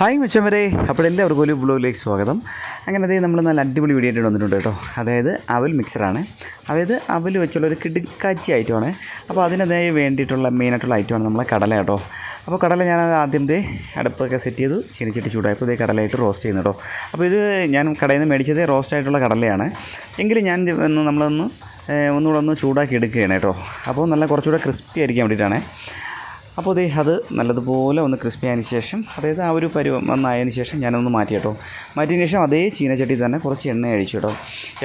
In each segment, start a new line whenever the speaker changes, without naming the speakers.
Hi മച്ചം വരെ അപ്പോൾ എല്ലാവർക്കും ഒരു ബ്ലോഗിലേക്ക് സ്വാഗതം. അങ്ങനെ അതേ നമ്മൾ നല്ല അടിപൊളി വീഡിയോ ആയിട്ട് വന്നിട്ടുണ്ട് കേട്ടോ. അതായത് അവൽ മിക്സറാണ് അതായത് അവൽ വെച്ചുള്ള ഒരു കിടുക്കാച്ചി ഐറ്റമാണ് അപ്പോൾ അതിനതായി വേണ്ടിയിട്ടുള്ള മെയിനായിട്ടുള്ള ഐറ്റമാണ് നമ്മളെ കടല കേട്ടോ. അപ്പോൾ കടല ഞാൻ ആദ്യം ദേ അടുപ്പൊക്കെ സെറ്റ് ചെയ്തു. ചീനിച്ചിട്ട് ചൂടായപ്പോൾ ഇതേ കടലയായിട്ട് റോസ്റ്റ് ചെയ്യുന്നു കേട്ടോ. അപ്പോൾ ഇത് ഞാൻ കടയിൽ നിന്ന് മേടിച്ചത് റോസ്റ്റ് ആയിട്ടുള്ള കടലയാണ്. എങ്കിലും ഞാൻ ഒന്ന് നമ്മളൊന്ന് ഒന്നുകൂടെ ഒന്ന് ചൂടാക്കി എടുക്കുകയാണ് കേട്ടോ. അപ്പോൾ നല്ല കുറച്ചുകൂടെ ക്രിസ്പി ആയിരിക്കാൻ വേണ്ടിയിട്ടാണ്. അപ്പോൾ ദേ അത് നല്ലതുപോലെ ഒന്ന് ക്രിസ്പി ആയതിനു ശേഷം അതായത് ആ ഒരു പരുവം വന്നായതിന് ശേഷം ഞാനൊന്ന് മാറ്റി കേട്ടോ. മാറ്റിയതിന് ശേഷം അതേ ചീനച്ചട്ടി തന്നെ കുറച്ച് എണ്ണ ഒഴിച്ചു കേട്ടോ.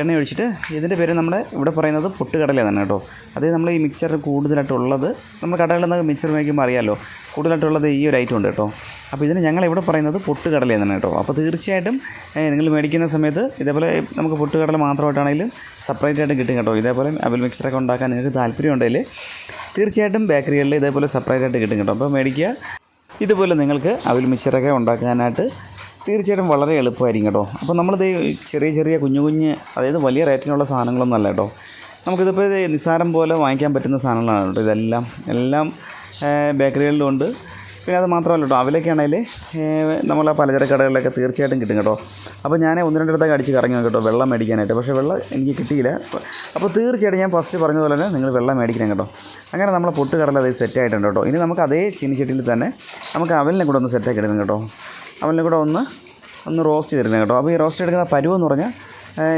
എണ്ണ ഒഴിച്ചിട്ട് ഇതിന്റെ പേര് നമ്മുടെ ഇവിടെ പറയുന്നത് പൊട്ടുകടല തന്നെ കേട്ടോ. അതായത് നമ്മൾ ഈ മിക്സർ കൂടുതലായിട്ടുള്ളത് നമ്മൾ കടകളിൽ നിന്ന് മിക്സർ മേടിക്കുമ്പോൾ അറിയാമല്ലോ കൂടുതലായിട്ടുള്ളത് ഈ ഒരു ഐറ്റം ഉണ്ട് കേട്ടോ. അപ്പോൾ ഇതിന് ഞങ്ങൾ ഇവിടെ പറയുന്നത് പൊട്ടുകടല എന്നാണ് കേട്ടോ. അപ്പോൾ തീർച്ചയായിട്ടും നിങ്ങൾ മേടിക്കുന്ന സമയത്ത് ഇതേപോലെ നമുക്ക് പൊട്ടുകടല മാത്രമായിട്ടാണെങ്കിലും സെപ്പറേറ്റ് ആയിട്ട് കിട്ടും കേട്ടോ. ഇതേപോലെ അവൽ മിക്സറൊക്കെ ഉണ്ടാക്കാൻ നിങ്ങൾക്ക് താല്പര്യം ഉണ്ടെങ്കിൽ തീർച്ചയായിട്ടും ബേക്കറികളിൽ ഇതേപോലെ സെപ്പറേറ്റ് ആയിട്ട് കിട്ടും കേട്ടോ. അപ്പോൾ മേടിക്കുക. ഇതുപോലെ നിങ്ങൾക്ക് അവൽ മിക്സറൊക്കെ ഉണ്ടാക്കാനായിട്ട് തീർച്ചയായിട്ടും വളരെ എളുപ്പമായിരിക്കും കേട്ടോ. അപ്പോൾ നമ്മളിത് ചെറിയ ചെറിയ കുഞ്ഞു കുഞ്ഞ് അതായത് വലിയ റേറ്റിനുള്ള സാധനങ്ങളൊന്നും അല്ല കേട്ടോ. നമുക്കിതിപ്പോൾ നിസ്സാരം പോലെ വാങ്ങിക്കാൻ പറ്റുന്ന സാധനങ്ങളാണ് കേട്ടോ. ഇതെല്ലാം എല്ലാം ബേക്കറികളിലും ഉണ്ട് പിന്നെ അത് മാത്രമല്ല കേട്ടോ അവലൊക്കെ നമ്മൾ നമ്മളെ പലചരക്ക് കടകളിലൊക്കെ തീർച്ചയായിട്ടും കിട്ടും കേട്ടോ. അപ്പോൾ ഞാൻ ഒന്ന് രണ്ടിടത്തൊക്കെ അടിച്ച് കറങ്ങി കേട്ടോ വെള്ളം മേടിക്കാനായിട്ട്. പക്ഷേ വെള്ളം എനിക്ക് കിട്ടിയില്ല. അപ്പോൾ തീർച്ചയായിട്ടും ഞാൻ ഫസ്റ്റ് പറഞ്ഞതുപോലെ തന്നെ നിങ്ങൾ വെള്ളം മേടിക്കണം കേട്ടോ. അങ്ങനെ നമ്മളെ പൊട്ട് കടല അത് സെറ്റ് ആയിട്ടുണ്ട് കേട്ടോ. ഇനി നമുക്ക് അതേ ചീനിച്ചട്ടിയിൽ തന്നെ നമുക്ക് അവലിനെ കൂടെ ഒന്ന് സെറ്റാക്കി എടുക്കണം കേട്ടോ. അവലിനെ കൂടെ ഒന്ന് ഒന്ന് റോസ്റ്റ് ചെയ്തെടുക്കണം കേട്ടോ. അപ്പോൾ ഈ റോസ്റ്റ് എടുക്കുന്ന പരുവെന്ന് പറഞ്ഞാൽ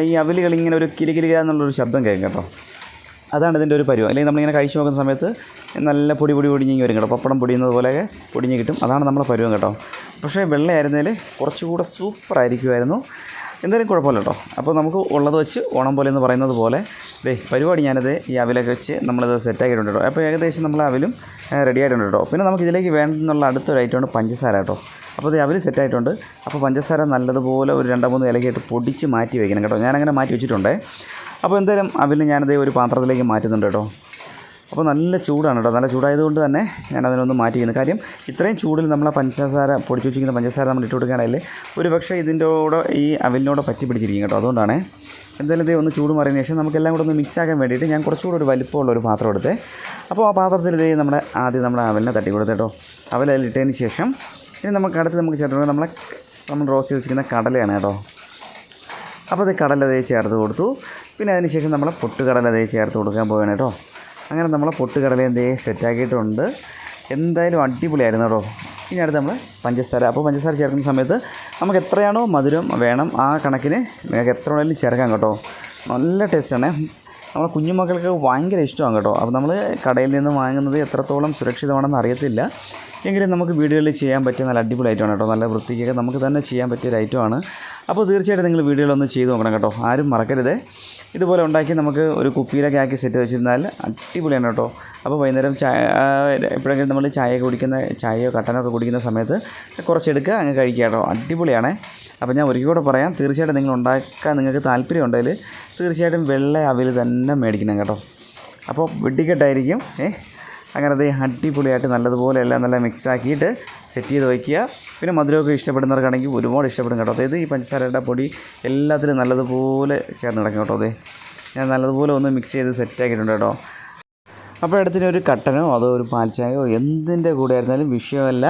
ഈ അവലുകൾ ഇങ്ങനെ ഒരു കിലുകിലുക എന്നുള്ളൊരു ശബ്ദം കേൾക്കും കേട്ടോ. അതാണ് ഇതിന്റെ ഒരു പരുവം. അല്ലെങ്കിൽ നമ്മളിങ്ങനെ കഴിച്ചു നോക്കുന്ന സമയത്ത് നല്ല പൊടി പൊടി പൊടിഞ്ഞ് വരും കേട്ടോ. പപ്പടം പൊടിയുന്നത് പോലെ പൊടിഞ്ഞ് കിട്ടും. അതാണ് നമ്മളെ പരുവം കേട്ടോ. പക്ഷേ വെള്ളയായിരുന്നതിൽ കുറച്ചുകൂടെ സൂപ്പറായിരിക്കുമായിരുന്നു. എന്തായാലും കുഴപ്പമില്ല കേട്ടോ. അപ്പോൾ നമുക്ക് ഉള്ളത് വെച്ച് ഓണം പോലെ എന്ന് പറയുന്നത് പോലെ ദേ പരിപാടി ഞാനത് ഈ അവിലൊക്കെ വെച്ച് നമ്മളത് സെറ്റാക്കിയിട്ടുണ്ട് കേട്ടോ. അപ്പോൾ ഏകദേശം നമ്മൾ അവിലും റെഡി ആയിട്ടുണ്ട് കേട്ടോ. പിന്നെ നമുക്ക് ഇതിലേക്ക് വേണ്ടെന്നുള്ള അടുത്തൊരു ഐറ്റമാണ് പഞ്ചസാര കേട്ടോ. അപ്പോൾ ഇത് അവൽ സെറ്റായിട്ടുണ്ട്. അപ്പോൾ പഞ്ചസാര നല്ലതുപോലെ ഒരു രണ്ടോ മൂന്ന് ഇലക്കായിട്ട് പൊടിച്ച് മാറ്റി വയ്ക്കണം കേട്ടോ. ഞാനങ്ങനെ മാറ്റി വെച്ചിട്ടുണ്ടേ. അപ്പോൾ എന്തായാലും അവിൽ ഞാനത് ഒരു പാത്രത്തിലേക്ക് മാറ്റുന്നുണ്ട് കേട്ടോ. അപ്പോൾ നല്ല ചൂടാണ് കേട്ടോ. നല്ല ചൂടായതുകൊണ്ട് തന്നെ ഞാൻ അതിനൊന്ന് മാറ്റി വയ്ക്കുന്നു കാര്യം ഇത്രയും ചൂടിൽ നമ്മൾ ആ പഞ്ചസാര പൊടിച്ചു വെച്ചിരിക്കുന്ന പഞ്ചസാര നമ്മൾ ഇട്ട് കൊടുക്കുകയാണെങ്കിൽ ഒരു പക്ഷേ ഇതിന്റെ കൂടെ ഈ അവലിനോട് പറ്റി പിടിച്ചിരിക്കും കേട്ടോ. അതുകൊണ്ടാണ്. എന്തായാലും ഇത് ഒന്ന് ചൂട് മാറിയതിന് ശേഷം നമുക്കെല്ലാം കൂടെ ഒന്ന് മിക്സ് ആക്കാൻ വേണ്ടിയിട്ട് ഞാൻ കുറച്ചുകൂടെ ഒരു വലിപ്പമുള്ള ഒരു പാത്രം എടുത്തേ. അപ്പോൾ ആ പാത്രത്തിൽ ഇത് നമ്മുടെ ആദ്യം നമ്മൾ അവലിനെ തട്ടി കൊടുത്ത് കേട്ടോ. അവൽ ശേഷം ഇനി നമുക്ക് അടുത്ത് നമുക്ക് ചേർത്ത് നമ്മളെ നമ്മൾ റോസ്റ്റ് ചെയ്ത് വെച്ചിരിക്കുന്ന കടലയാണ് കേട്ടോ. അപ്പോൾ അത് കടലതേ ചേർത്ത് കൊടുത്തു. പിന്നെ അതിന് ശേഷം നമ്മൾ പൊട്ടുകടലതേ ചേർത്ത് കൊടുക്കാൻ പോവുകയാണ് കേട്ടോ. അങ്ങനെ നമ്മളെ പൊട്ടുകടലയും ദേ സെറ്റാക്കിയിട്ടുണ്ട് എന്തായാലും അടിപൊളിയായിരുന്നു കേട്ടോ. ഇനി അടുത്ത് നമ്മൾ പഞ്ചസാര. അപ്പോൾ പഞ്ചസാര ചേർക്കുന്ന സമയത്ത് നമുക്ക് എത്രയാണോ മധുരം വേണം ആ കണക്കിന്. നിങ്ങൾക്ക് എത്ര വേണമെങ്കിലും ചേർക്കാം കേട്ടോ. നല്ല ടേസ്റ്റാണ് നമ്മളെ കുഞ്ഞുമക്കൾക്ക് ഭയങ്കര ഇഷ്ടമാണ് കേട്ടോ. അപ്പോൾ നമ്മൾ കടയിൽ നിന്ന് വാങ്ങുന്നത് എത്രത്തോളം സുരക്ഷിതമാണെന്ന് അറിയത്തില്ല. എങ്കിലും നമുക്ക് വീടുകളിൽ ചെയ്യാൻ പറ്റിയ നല്ല അടിപൊളി ഐറ്റമാണ് കേട്ടോ. നല്ല വൃത്തിക്കൊക്കെ നമുക്ക് തന്നെ ചെയ്യാൻ പറ്റിയ ഒരു ഐറ്റമാണ് അപ്പോൾ തീർച്ചയായിട്ടും നിങ്ങൾ വീടുകളൊന്ന് ചെയ്ത് നോക്കണം കേട്ടോ. ആരും മറക്കരുത്. ഇതുപോലെ ഉണ്ടാക്കി നമുക്ക് ഒരു കുപ്പിയിലൊക്കെ ആക്കി സെറ്റ് വെച്ചിരുന്നാൽ അടിപൊളിയാണ് കേട്ടോ. അപ്പോൾ വൈകുന്നേരം ചായ എപ്പോഴെങ്കിലും നമ്മൾ ചായ കുടിക്കുന്ന ചായയോ കട്ടനൊക്കെ കുടിക്കുന്ന സമയത്ത് കുറച്ചെടുക്കുക അങ്ങ് കഴിക്കുക കേട്ടോ. അടിപൊളിയാണേ. അപ്പോൾ ഞാൻ ഒരിക്കൽ കൂടെ പറയാം തീർച്ചയായിട്ടും നിങ്ങൾ ഉണ്ടാക്കാൻ നിങ്ങൾക്ക് താല്പര്യം ഉണ്ടെങ്കിൽ തീർച്ചയായിട്ടും വെള്ള അവിൽ തന്നെ മേടിക്കണം കേട്ടോ. അപ്പോൾ വെട്ടിക്കെട്ടായിരിക്കും ഏ? അങ്ങനെ അത് അടിപൊളിയായിട്ട് നല്ലതുപോലെ എല്ലാം നല്ല മിക്സാക്കിയിട്ട് സെറ്റ് ചെയ്ത് വയ്ക്കുക. പിന്നെ മധുരമൊക്കെ ഇഷ്ടപ്പെടുന്നവർക്കാണെങ്കിൽ ഒരുപാട് ഇഷ്ടപ്പെടും കേട്ടോ. അതായത് ഈ പഞ്ചസാരയുടെ പൊടി എല്ലാത്തിലും നല്ലതുപോലെ ചേർന്ന് കിടക്കും കേട്ടോ അതെ ഞാൻ നല്ലതുപോലെ ഒന്ന് മിക്സ് ചെയ്ത് സെറ്റ് ആക്കിയിട്ടുണ്ട് കേട്ടോ. അപ്പോൾ അടുത്തിന് ഒരു കട്ടനോ അതോ ഒരു പാൽച്ചായോ എന്തിന്റെ കൂടെ ആയിരുന്നാലും വിഷയമല്ല.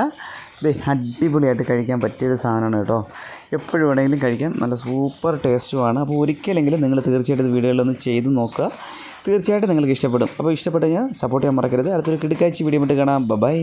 ഇത് അടിപൊളിയായിട്ട് കഴിക്കാൻ പറ്റിയൊരു സാധനമാണ് കേട്ടോ. എപ്പോഴും വേണമെങ്കിലും കഴിക്കാം. നല്ല സൂപ്പർ ടേസ്റ്റുമാണ്. അപ്പോൾ ഒരിക്കലെങ്കിലും നിങ്ങൾ തീർച്ചയായിട്ടും വീടുകളിലൊന്ന് ചെയ്ത് നോക്കുക. തീർച്ചയായിട്ടും നിങ്ങൾക്ക് ഇഷ്ടപ്പെടും. അപ്പോൾ ഇഷ്ടപ്പെട്ട് കഴിഞ്ഞാൽ സപ്പോർട്ട് ചെയ്യാൻ മറക്കരുത്. അടുത്തൊരു കിടക്കാഴ്ച വീഡിയോ വിട്ട് കാണാം. ബൈ